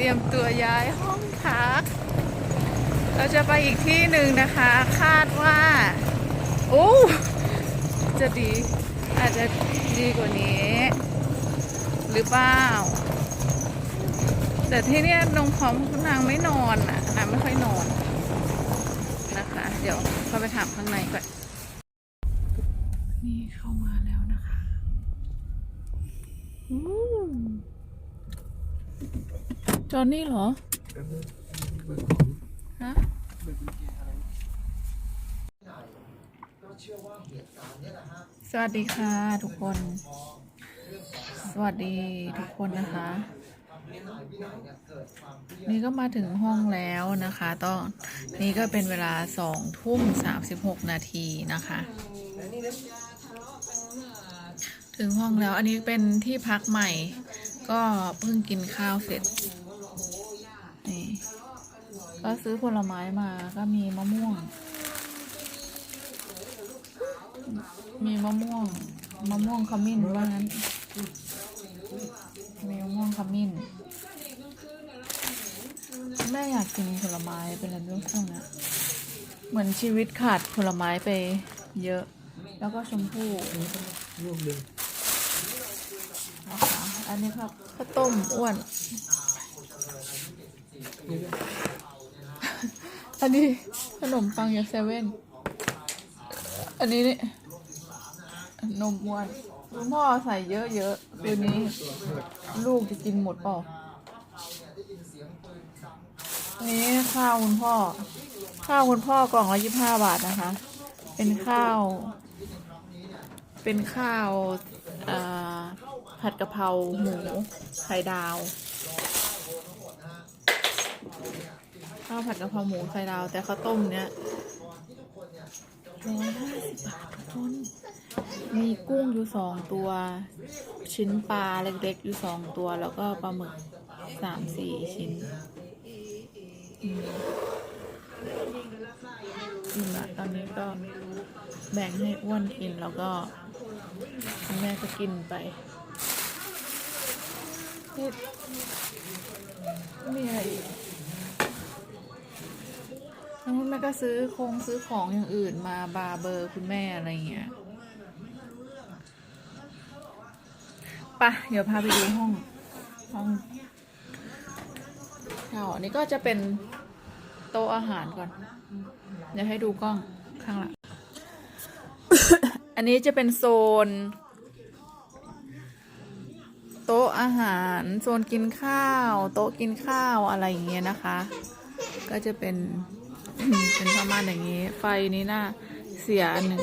เตรียมตัวย้ายห้องพัก เราจะไปอีกที่หนึ่งนะคะ คาดว่า โอ้จะดีอาจจะดีกว่านี้ หรือเปล่า แต่ที่นี่นงพร้อมนางไม่นอนอะนางไม่ค่อยนอนนะคะ เดี๋ยวเข้าไปถามข้างในก่อน นี่เข้ามาแล้วนะคะ อืม จอนนี่เหรอ ฮะสวัสดีค่ะทุกคน สวัสดีทุกคนนะคะ นี่ก็มาถึงห้องแล้วนะคะตอนนี้ก็เป็นเวลาสองทุ่มสามสิบหกนาทีนะคะ ถึงห้องแล้วอันนี้เป็นที่พักใหม่ ก็เพิ่งกินข้าวเสร็จ ก็ซื้อผลไม้มาก็มีมะม่วง มีมะม่วง มะม่วงขมิ้นว่างั้น มีมะม่วงขมิ้น แม่อยากกินผลไม้เป็นอะไรไม่รู้ช่วงนี้เหมือนชีวิตขาดผลไม้ไปเยอะ แล้วก็ชมพู่ลูกดึงนะคะอันนี้ครับข้าวต้มอ้วน อันนี้ขนมปังจากเซเว่น อันนี้นี่นมอ้วนคุณพ่อใส่เยอะๆคืนนี้ ลูกจะกินหมดเปล่านี้ข้าวคุณพ่อ ข้าวคุณพ่อกล่องละยี่ห้าบาทนะคะ เป็นข้าว เป็นข้าวผัดกะเพราหมูไข่ดาว ข้าวผัดกะเพราหมูไข่ดาว แต่ข้าวต้มเนี้ยร้อยห้าสิบบาททุกคน มีกุ้งอยู่สองตัว ชิ้นปลาเล็กๆอยู่สองตัว แล้วก็ปลาหมึกสามสี่ชิ้นอืมอิ่มละตอนนี้ก็แบ่งให้อ้วนกินแล้วก็คุณแม่ก็กินไปมีอะไรอีก แล้วคุณแม่ก็ซื้อคงซื้อของอย่างอื่นมาบาเบอร์คุณแม่อะไรเงี้ยปะเดี๋ยวพาไปดูห้องห้องแถวอันนี้ก็จะเป็นโต๊ะอาหารก่อน เดี๋ยวให้ดูกล้องข้างหลัง อันนี้จะเป็นโซน โต๊ะอาหาร โซนกินข้าว โต๊ะกินข้าวอะไรอย่างเงี้ยนะคะ ก็จะเป็น เป็นประมาณอย่างนี้ ไฟนี้น่าเสียอันหนึ่ง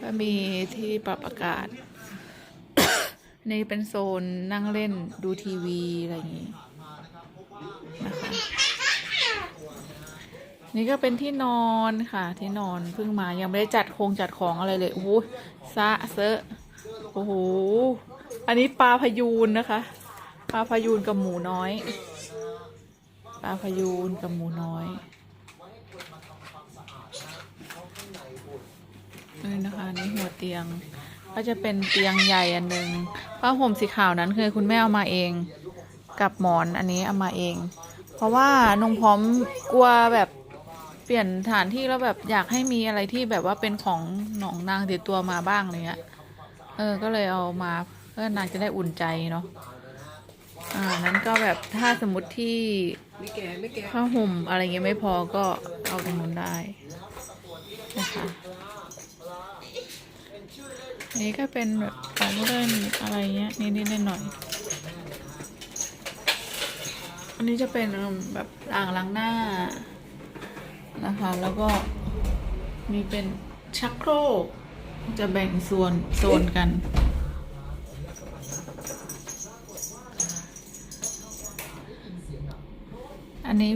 ก็มีที่ปรับอากาศ นี่เป็นโซนนั่งเล่นดูทีวีอะไรอย่างงี้นะคะนี่ก็เป็นที่นอนค่ะ ที่นอนเพิ่งมายังไม่ได้จัดโครงจัดของอะไรเลยโอ้โหซะเซอะโอ้โหอันนี้ปลาพยูนนะคะ ปลาพยูนกับหมูน้อย ลาพยูนกับหมูน้อยนี่นะคะนนี่หัวเตียง ก็จะเป็นเตียงใหญ่อันหนึ่งผ้าห่มสีขาวนั้นคือคุณแม่เอามาเอง กับหมอนอันนี้เอามาเอง เพราะว่านงพร้อมกลัวแบบเปลี่ยนฐานที่แล้วแบบอยากให้มีอะไรที่แบบว่าเป็นของหนองนางติดตัวมาบ้างอะไรเงี้ย เออ ก็เลยเอามาเพื่อนางจะได้อุ่นใจเนาะ อ่า นั้นก็แบบถ้าสมมติที่ ไม่แก่ไม่แก่ผ้าห่มอะไรเงี้ยไม่พอก็เอาตรงนู้นได้นะคะนี่ก็เป็นแบบของเล่นอะไรเงี้ยนิดๆหน่อยๆอันนี้จะเป็นแบบอ่างล้างหน้านะคะแล้วก็มีเป็นชักโครกจะแบ่งส่วนโซนกัน นนี้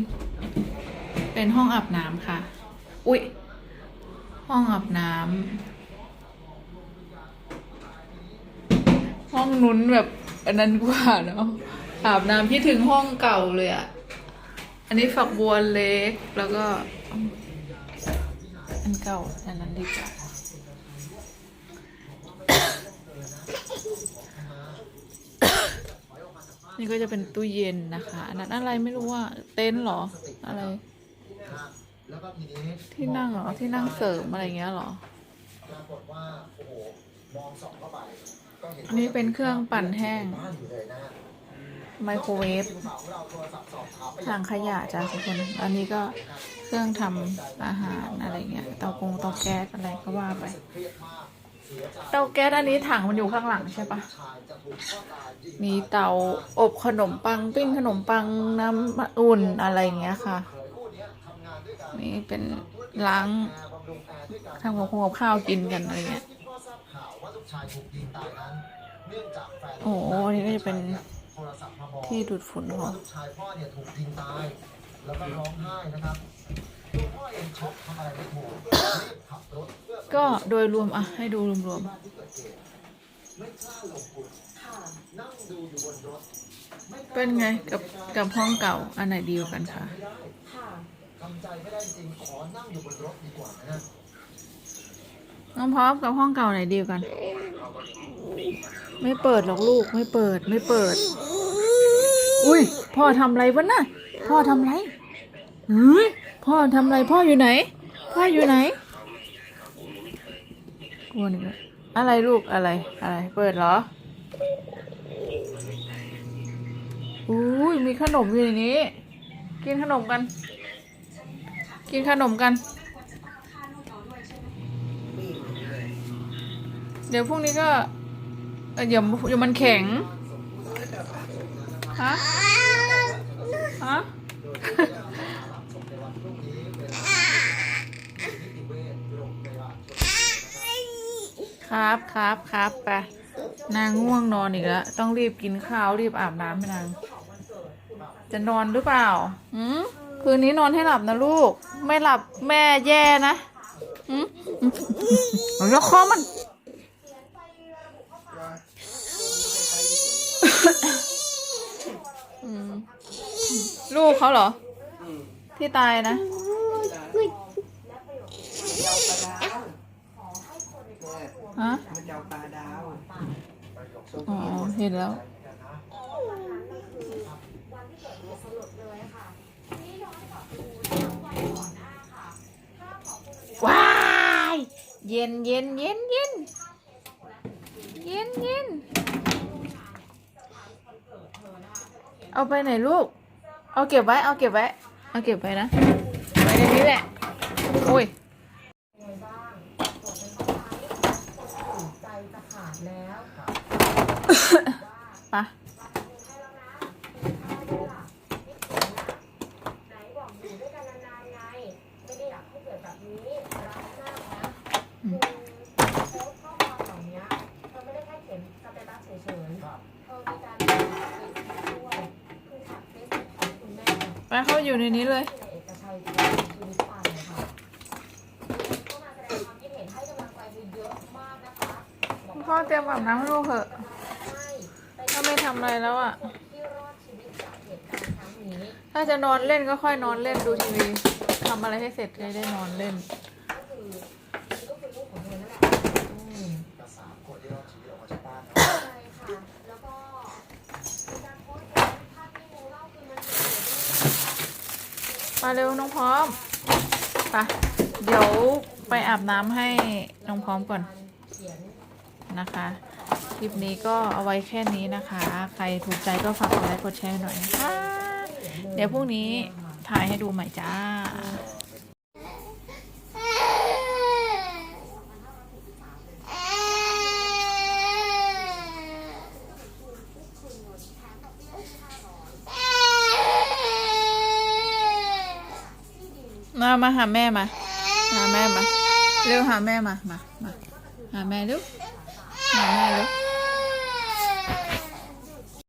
เป็นห้องอาบน้ำค่ะ อุ๊ย ห้องอาบน้ำห้องนุ้นแบบอันนั้นกว่าเนาะอาบน้ำที่ถึงห้องเก่าเลยอะอันนี้ฝักบัวเล็กแล้วก็ อันเก่าอันนั้นดีกว่า นี่ก็จะเป็นตู้เย็นนะคะ อันนั้นอะไรไม่รู้ว่าเต็นท์เหรอ อะไร ที่นั่งเหรอ ที่นั่งเสริมอะไรเงี้ยเหรอ อันนี้เป็นเครื่องปั่นแห้ง ไมโครเวฟทางเราโทรศัพท์สอบถามไปถังขยะจ้ะทุกคน อันนี้ก็เครื่องทำอาหารอะไรเงี้ย เตากงเตาแก๊สอะไรก็ว่าไป เตาแก๊สอันนี้ถังมันอยู่ข้างหลังใช่ปะมีเตาอบขนมปังปิ้งขนมปังน้ำอุ่นอะไรเงี้ยค่ะเคยคู่เนี้ยทำงานด้วยกันนี่เป็นล้างแอร์บำรุงแอร์ด้วยกันทำกับข้าวข้าวกินกันอะไรเงี้ยโอ้โหนนี้ก็จะเป็นที่ดูดฝุ่นของลูกชายพ่อเนี่ยถูกยิงตาย แล้วก็ร้องไห้นะครับ ก็โดยรวมอะ ให้ดูรวมๆเป็นไงกับกับห้องเก่า อันไหนดีกว่ากันคะทำใจไม่ได้จริงขอนั่งอยู่บนรถดีกว่านะน้องพร้อมกับห้องเก่าไหนดีกว่ากัน ไม่เปิดหรอกลูกไม่เปิดไม่เปิด อุ้ยพ่อทำไรวะน่ะพ่อทำไรเฮ้ย พ่อทำอะไรพ่ออยู่ไหน พ่ออยู่ไหนกลัวนี่อะไรลูกอะไรอะไร เปิดเหรออุ้ยมีขนมอยู่ในนี้ กินขนมกัน กินขนมกัน เดี๋ยวพรุ่งนี้ก็เอ่อเดี๋ยวเดี๋ยวมันแข็งฮะฮะ ครับครับครับไปนางง่วงนอนอีกแล้วต้องรีบกินข้าวรีบอาบน้ำให้นาง จะนอนหรือเปล่าหืมคืนนี้นอนให้หลับนะลูก ไม่หลับแม่แย่นะหืมหืมแล้วคอมัน อืมลูกเขาเหรอ ที่ตายนะ ฮะมันจะเอาปลาดาวอ๋อเห็นแล้วว้ายเย็นเย็นเย็นเย็นเย็นเย็นเอาไปไหนลูก เอาเก็บไว้ เอาเก็บไว้ เอาเก็บไว้นะไว้ในนี้แหละ โอ้ย ใจจะขาดแล้ว ไปะไหนบอกอยู่ด้วยกันนานๆไงไม่ได้อยากให้เกิดแบบนี้รักมากนะคือโพสต์ข้อความเหล่านี้เธอไม่ได้แค่เขียนสเตตัสเฉยๆเธอมีการเฟซด้วยคือแท็กเฟซบุ๊กของคุณแม่ไปเข้าอยู่ในนี้เลยที่ในเอกชัยชีวิตปันนะคะก็มาแสดงความคิดเห็นให้กำลังใจเธอเยอะมากนะคะบอกว่าพ่อเตรียมอาบน้ำให้ลูกเถอะ ให้เป็ไม่ทำอะไรแล้วอะที่รอดชีวิตจากเหตุการณ์ครั้งนี้ถ้าจะนอนเล่นก็ค่อยนอนเล่นดูทีวีทำอะไรให้เสร็จจะได้นอนเล่นก็คือก็คือลูกของเธอนั่นแหละอืมามคนที่รอดชีวิตออกมาจากบ้านใช่ค่ะแล้วก็มีการโพสต์ภาพที่งูเล่าคือมันเกิดขึ้นมาเร็วน้องพร้อมไปเดี๋ยวไปอาบน้ำให้น้องพร้อมก่อน นะคะ คลิปนี้ก็เอาไว้แค่นี้นะคะ ใครถูกใจก็ฝากกดไลค์กดแชร์หน่อยนะคะเดี๋ยวพรุ่งนี้ถ่ายให้ดูใหม่จ้ามามาหาแม่มา หาแม่มา เร็วหาแม่มา มา มา หาแม่เร็ว merda.